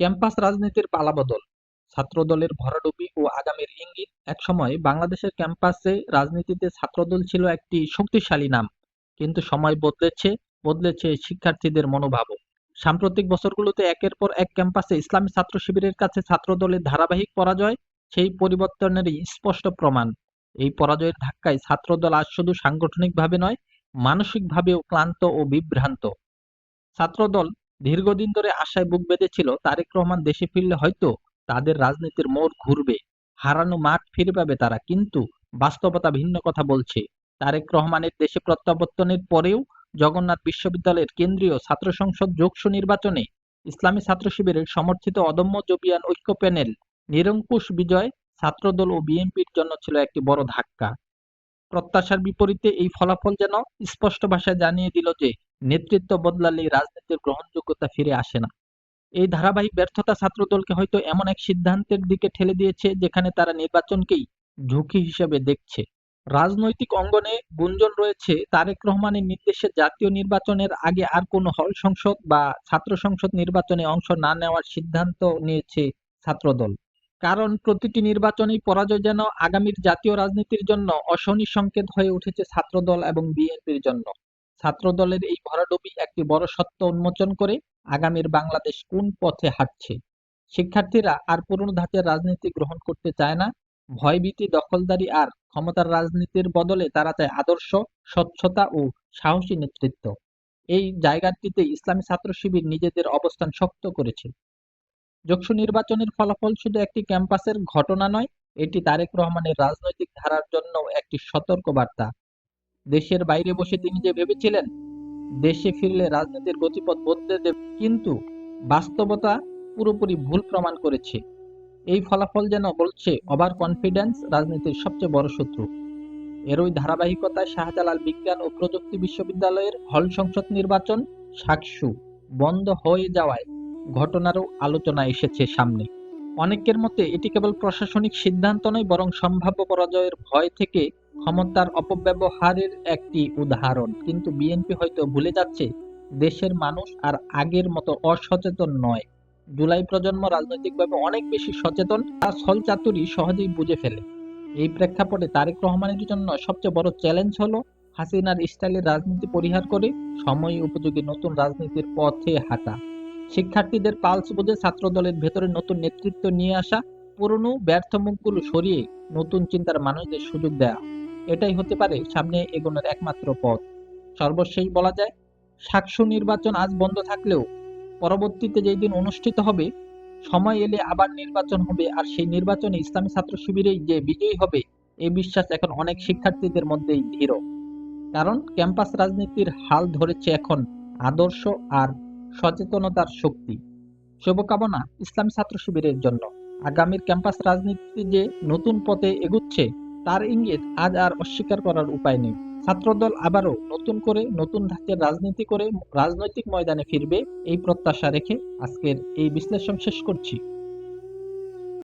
Campus রাজনীতির পালাবদল, ছাত্রদলের ভরাডুবি ও আগামীর ইঙ্গিত। একসময় বাংলাদেশের ক্যাম্পাসে রাজনীতিতে ছাত্রদল ছিল একটি শক্তিশালী নাম, কিন্তু সময় বদলেছে বদলেছে শিক্ষার্থীদের মনোভাবও। সাম্প্রতিক বছরগুলোতে একের পর এক ক্যাম্পাসে ইসলামী ছাত্র শিবিরের কাছে ছাত্রদলের ধারাবাহিক পরাজয়, সেই পরিবর্তনেরই স্পষ্ট প্রমাণ। এই পরাজয়ের ধাক্কায় ছাত্রদল আজ শুধু সাংগঠনিকভাবে নয়, মানসিকভাবেও ক্লান্ত ও বিভ্রান্ত। ছাত্রদল দীর্ঘদিন ধরে আশায় বুক বেঁধেছিল, তারেক রহমান দেশে ফিরলে হয়তো তাদের রাজনীতির মোড় ঘুরবে। হারানো মাঠ ফিরে পাবে তারা, কিন্তু বাস্তবতা ভিন্ন কথা বলছে। তারেক রহমানের দেশে প্রত্যাবর্তনের পরেও জগন্নাথ বিশ্ববিদ্যালয়ের কেন্দ্রীয় ছাত্র সংসদ যোগসু নির্বাচনে ইসলামী ছাত্র শিবিরের সমর্থিত অদম্য জবিয়ান ঐক্য প্যানেল নিরঙ্কুশ বিজয় ছাত্রদল ও বিএনপির জন্য ছিল একটি বড় ধাক্কা। প্রত্যাশার বিপরীতে এই ফলাফল যেন স্পষ্ট ভাষায় জানিয়ে দিল যে নেতৃত্ব বদলালে রাজনীতির গ্রহণযোগ্যতা ফিরে আসে না। এই ধারাবাহিক ব্যর্থতা ছাত্রদলকে হয়তো এমন এক সিদ্ধান্তের দিকে ঠেলে দিয়েছে যেখানে তারা নির্বাচনকেই ঝুঁকি হিসেবে দেখছে। রাজনৈতিক অঙ্গনে গুঞ্জন রয়েছে তারেক রহমানের নির্দেশে জাতীয় নির্বাচনের আগে আর কোনো হল সংসদ বা ছাত্র সংসদ নির্বাচনে অংশ না নেওয়ার সিদ্ধান্ত নিয়েছে ছাত্রদল। কারণ প্রতিটি নির্বাচনেই পরাজয় যেন আগামীর জাতীয় রাজনীতির জন্য অশনি সংকেত হয়ে উঠেছে ছাত্রদল এবং বিএনপির জন্য। ছাত্রদলের এই ভরাডুবি একটি বড় সত্য উন্মোচন করে আগামীর বাংলাদেশ কোন পথে হাঁটছে? শিক্ষার্থীরা আর পুরনো ধাঁচের রাজনীতি গ্রহণ করতে চায় না। ভয়ভীতি, দখলদারি আর ক্ষমতার রাজনীতির বদলে তারা চায় আদর্শ, স্বচ্ছতা ও সাহসী নেতৃত্ব। এই জায়গাটিতে ইসলামী ছাত্র শিবির নিজেদের অবস্থান শক্ত করেছে। যোগসু নির্বাচনের ফলাফল শুধু একটি ক্যাম্পাসের ঘটনা নয়, এটি তারেক রহমানের রাজনৈতিক ধারার জন্য একটি সতর্ক বার্তা দেশের বাইরে বসে তিনি যে ভেবেছিলেন, দেশে ফিরলে রাজনীতির গতিপথ বদলে দেবে, কিন্তু বাস্তবতা পুরোপুরি ভুল প্রমাণ করেছে। এই ফলাফল যেন বলছে ওভার কনফিডেন্স, রাজনীতির সবচেয়ে বড় শত্রু। এরই ধারাবাহিকতায় শাহজালাল বিজ্ঞান ও প্রযুক্তি বিশ্ববিদ্যালয়ের হল সংসদ নির্বাচন সাকসু বন্ধ হয়ে যাওয়ায় ঘটনারও আলোচনা এসেছে সামনে। অনেকের মতে এটি কেবল প্রশাসনিক সিদ্ধান্ত নয়, বরং সম্ভাব্য পরাজয়ের ভয় থেকে ক্ষমতার অপব্যবহারের একটি উদাহরণ। কিন্তু বিএনপি হয়তো ভুলে যাচ্ছে, দেশের মানুষ আর আগের মতো অসচেতন নয়। জুলাই প্রজন্ম রাজনৈতিকভাবে অনেক বেশি সচেতন, আর ছল চাতুরি সহজেই বুঝে ফেলে। এই প্রেক্ষাপটে তারেক রহমানের জন্য সবচেয়ে বড় চ্যালেঞ্জ হলো হাসিনার স্টাইলের রাজনীতি পরিহার করে সময় উপযোগী নতুন রাজনীতির পথে হাঁটা। শিক্ষার্থীদের পালস বুঝে ছাত্র দলের ভেতরে নতুন নেতৃত্ব নিয়ে আসা, পুরনো ব্যর্থ মুখগুলো সরিয়ে নতুন চিন্তার মানুষদের সুযোগ দেয়া। এটাই হতে পারে সামনে এগোনোর একমাত্র পথ। সর্বশেষ বলা যায় সাকসু নির্বাচন আজ বন্ধ থাকলেও পরবর্তীতে যেই দিন অনুষ্ঠিত হবে, সময় এলে আবার নির্বাচন হবে আর সেই নির্বাচনে ইসলামী ছাত্র শিবিরেই যে বিজয়ী হবে এই বিশ্বাস এখন অনেক শিক্ষার্থীদের মধ্যেই দৃঢ়। কারণ ক্যাম্পাস রাজনীতির হাল ধরেছে এখন আদর্শ আর সচেতনতার শক্তি। শুভকামনা ইসলাম ছাত্র শিবিরের জন্য। আগামীর ক্যাম্পাস রাজনীতি যে নতুন পথে এগুচ্ছে, তার ইঙ্গিত আজ আর অস্বীকার করার উপায় নেই। ছাত্রদল আবারও নতুন করে নতুন ধাঁচের রাজনীতি করে রাজনৈতিক ময়দানে ফিরবে, এই প্রত্যাশা রেখে আজকের এই বিশ্লেষণ শেষ করছি।